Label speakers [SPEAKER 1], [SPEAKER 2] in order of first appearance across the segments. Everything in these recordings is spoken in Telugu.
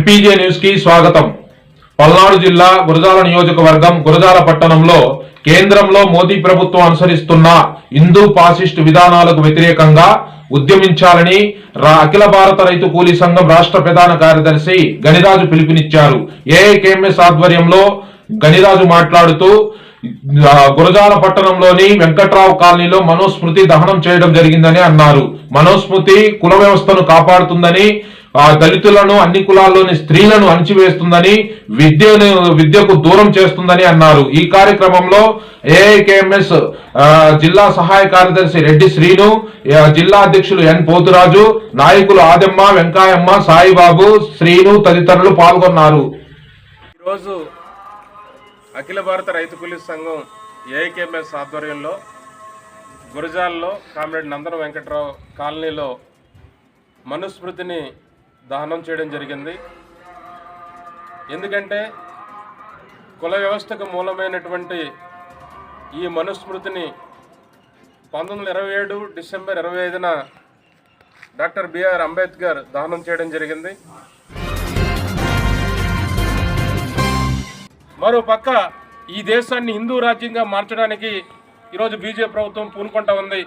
[SPEAKER 1] ఎంపీజే న్యూస్కి స్వాగతం. పల్నాడు జిల్లా గురజాల నియోజకవర్గం గురజాల పట్టణంలో కేంద్రంలో మోదీ ప్రభుత్వం అనుసరిస్తున్న హిందూ పాసిస్ట్ విధానాలకు వ్యతిరేకంగా ఉద్యమించాలని అఖిల భారత రైతు కూలీ సంఘం రాష్ట్ర ప్రధాన కార్యదర్శి గణిరాజు పిలుపునిచ్చారు. ఏఐకేఎంఎస్ ఆధ్వర్యంలో గణిరాజు మాట్లాడుతూ గురజాల పట్టణంలోని వెంకట్రావు కాలనీలో మనోస్మృతి దహనం చేయడం జరిగిందని అన్నారు. మనోస్మృతి కుల వ్యవస్థను కాపాడుతుందని ఆ దళితులను అన్ని కులాల్లోని స్త్రీలను అణిచివేస్తుందని విద్యను విద్యకు దూరం చేస్తుందని అన్నారు. ఈ కార్యక్రమంలో ఏఐకేఎంఎస్ జిల్లా సహాయ కార్యదర్శి రెడ్డి శ్రీను జిల్లా అధ్యక్షులు ఎన్ పోతురాజు నాయకులు ఆదమ్మ వెంకాయమ్మ సాయిబాబు శ్రీను తదితరులు పాల్గొన్నారు.
[SPEAKER 2] ఈరోజు అఖిల భారత రైతు కూలీ సంఘం ఏఐకేఎంఎస్ ఆధ్వర్యంలో గురజాల్లో కామ్రేడ్ నందన వెంకట్రావు కాలనీలో మనుస్మృతిని దహనం చేయడం జరిగింది. ఎందుకంటే కుల వ్యవస్థకు మూలమైనటువంటి ఈ మనుస్మృతిని పంతొమ్మిది వందల ఇరవై ఏడు డిసెంబర్ ఇరవై ఐదున డాక్టర్ బిఆర్ అంబేద్కర్ దహనం చేయడం జరిగింది. మరో పక్క ఈ దేశాన్ని హిందూ రాజ్యంగా మార్చడానికి ఈరోజు బీజేపీ ప్రభుత్వం పూనుకుంటా ఉంది.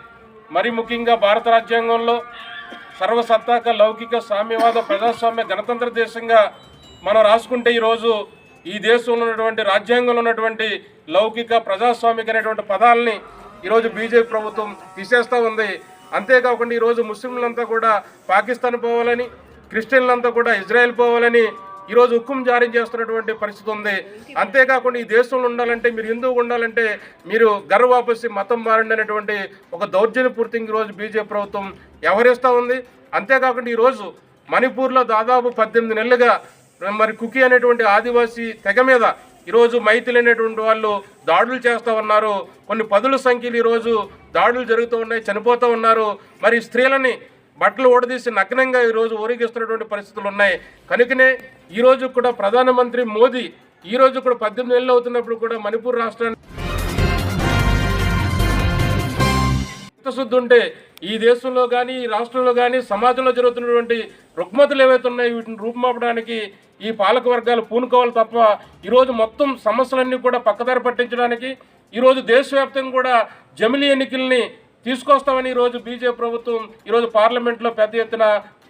[SPEAKER 2] మరి ముఖ్యంగా భారత రాజ్యాంగంలో సర్వసత్తాక లౌకిక సామ్యవాద ప్రజాస్వామ్య గణతంత్ర దేశంగా మనం రాసుకుంటే ఈరోజు ఈ దేశంలో ఉన్నటువంటి రాజ్యాంగంలో ఉన్నటువంటి లౌకిక ప్రజాస్వామిక అనేటువంటి పదాలని ఈరోజు బీజేపీ ప్రభుత్వం తీసేస్తూ ఉంది. అంతేకాకుండా ఈరోజు ముస్లింలంతా కూడా పాకిస్తాన్ పోవాలని క్రిస్టియన్లంతా కూడా ఇజ్రాయెల్ పోవాలని ఈరోజు హుక్కుం జారీ చేస్తున్నటువంటి పరిస్థితి ఉంది. అంతేకాకుండా ఈ దేశంలో ఉండాలంటే మీరు హిందువుగా ఉండాలంటే మీరు గర్వాపసి మతం మారండి అనేటువంటి ఒక దౌర్జన్యపూర్తి ఈరోజు బీజేపీ ప్రభుత్వం వ్యవహరిస్తూ ఉంది. అంతేకాకుండా ఈరోజు మణిపూర్లో దాదాపు పద్దెనిమిది నెలలుగా మరి కుకి అనేటువంటి ఆదివాసీ తెగ మీద ఈరోజు మైతులు అనేటువంటి వాళ్ళు దాడులు చేస్తూ ఉన్నారు. కొన్ని పదుల సంఖ్యలు ఈరోజు దాడులు జరుగుతూ ఉన్నాయి చనిపోతూ ఉన్నారు. మరి స్త్రీలని బట్టలు ఓడదీసి నగ్నంగా ఈరోజు ఊరేగిస్తున్నటువంటి పరిస్థితులు ఉన్నాయి. కనుకనే ఈరోజు కూడా ప్రధానమంత్రి మోదీ ఈరోజు కూడా పద్దెనిమిది నెలలు అవుతున్నప్పుడు కూడా మణిపూర్ రాష్ట్రాన్ని చిత్తశుద్ధి ఉంటే ఈ దేశంలో కానీ ఈ రాష్ట్రంలో కానీ సమాజంలో జరుగుతున్నటువంటి రుగ్మతులు ఏవైతే ఉన్నాయో వీటిని రూపుమాపడానికి ఈ పాలక వర్గాలు పూనుకోవాలి తప్ప ఈరోజు మొత్తం సమస్యలన్నీ కూడా పక్కదారి పట్టించడానికి ఈరోజు దేశవ్యాప్తంగా కూడా జమిలీ ఎన్నికల్ని తీసుకొస్తామని ఈరోజు బీజేపీ ప్రభుత్వం ఈరోజు పార్లమెంట్లో పెద్ద ఎత్తున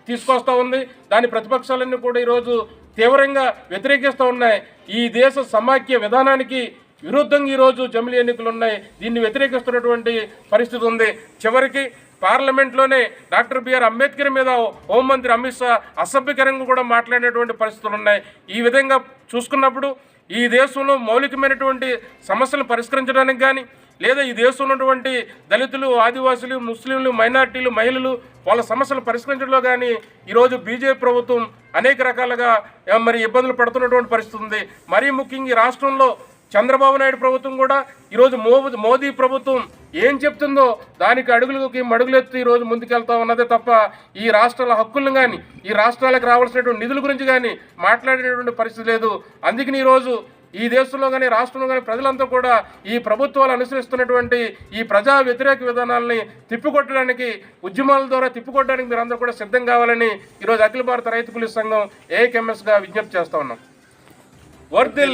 [SPEAKER 2] తీసుకొస్తా ఉంది. దాని ప్రతిపక్షాలన్నీ కూడా ఈరోజు తీవ్రంగా వ్యతిరేకిస్తూ ఉన్నాయి. ఈ దేశ సమాఖ్య విధానానికి విరుద్ధంగా ఈరోజు జమిలీ ఎన్నికలు ఉన్నాయి. దీన్ని వ్యతిరేకిస్తున్నటువంటి పరిస్థితి ఉంది. చివరికి పార్లమెంట్లోనే డాక్టర్ బిఆర్ అంబేద్కర్ మీద హోంమంత్రి అమిత్ షా అసభ్యకరంగా కూడా మాట్లాడేటువంటి పరిస్థితులు ఉన్నాయి. ఈ విధంగా చూసుకున్నప్పుడు ఈ దేశంలో మౌలికమైనటువంటి సమస్యలు పరిష్కరించడానికి కానీ లేదా ఈ దేశంలో ఉన్నటువంటి దళితులు ఆదివాసులు ముస్లింలు మైనార్టీలు మహిళలు వాళ్ళ సమస్యలు పరిష్కరించడంలో కానీ ఈరోజు బీజేపీ ప్రభుత్వం అనేక రకాలుగా మరి ఇబ్బందులు పడుతున్నటువంటి పరిస్థితి ఉంది. మరీ ముఖ్యంగా ఈ రాష్ట్రంలో చంద్రబాబు నాయుడు ప్రభుత్వం కూడా ఈరోజు మో మోదీ ప్రభుత్వం ఏం చెప్తుందో దానికి అడుగులకి మడుగులెత్తి ఈరోజు ముందుకెళ్తా ఉన్నదే తప్ప ఈ రాష్ట్రాల హక్కులను కానీ ఈ రాష్ట్రాలకు రావాల్సినటువంటి నిధుల గురించి కానీ మాట్లాడేటువంటి పరిస్థితి లేదు. అందుకని ఈరోజు ఈ దేశంలో కానీ రాష్ట్రంలో కానీ ప్రజలంతా కూడా ఈ ప్రభుత్వాలు అనుసరిస్తున్నటువంటి ఈ ప్రజా వ్యతిరేక విధానాలని తిప్పికొట్టడానికి ఉద్యమాల ద్వారా తిప్పికొట్టడానికి మీరందరూ కూడా సిద్ధం కావాలని ఈరోజు అఖిల భారత రైతు కూలీ సంఘం ఏఐకెంఎస్గా విజ్ఞప్తి చేస్తా ఉన్నాం. వర్దిల్